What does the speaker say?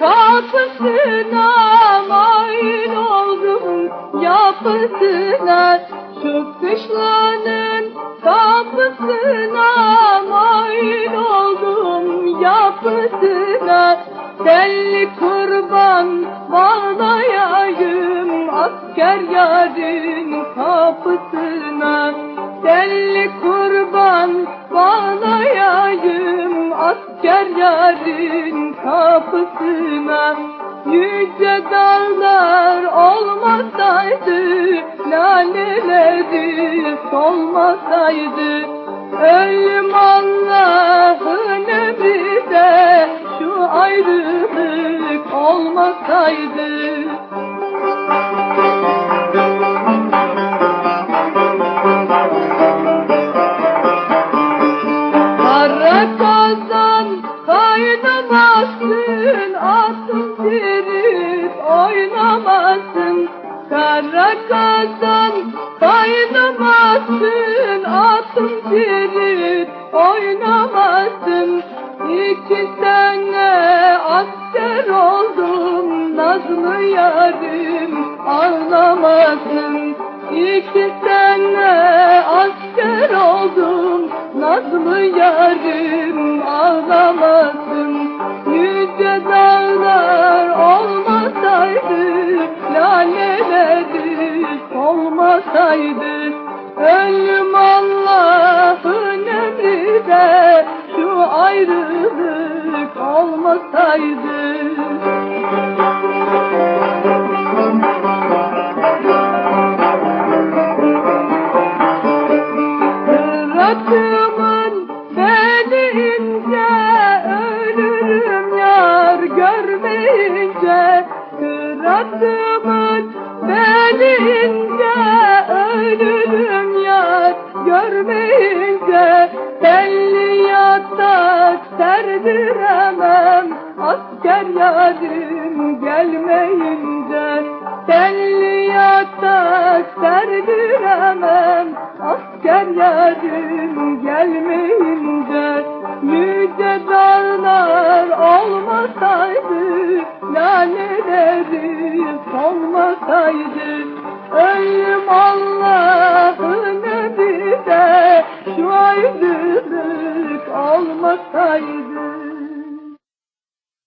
Kapısına mail oldum yapısına. Şu kışlanın kapısına Telli kurban bağlayayım asker yarın kapısına. Telli kurban bağlayayım asker yarın kapısına. Yüce dağlar olmasaydı Laleleri solmasaydı Ölüm ayrılık olmasaydı. Kara kazan kaynamasın Atın tirip oynamasın. Kara kazan kaynamasın Atın tirip oynamasın. İki sene asker oldum Nazlı yarim ağlamasın İki sene asker oldum Nazlı yarim ağlamasın Yüce dağlar olmasaydı Laleleri olmasaydı. Ölüm Allah'ın ayrılık olmasaydı. Sıratımın belince ölürüm yar görmeyince. Sıratımın belince ölürüm yar görmeyince. Belli yatak serdiremem asker yarim gelmeyince. Belli yatak serdiremem asker yarim gelmeyince. Yüce dağlar olmasaydı Laleleri solmasaydı. Ölüm Allah'ın emri de Şu ayrılık olmasaydı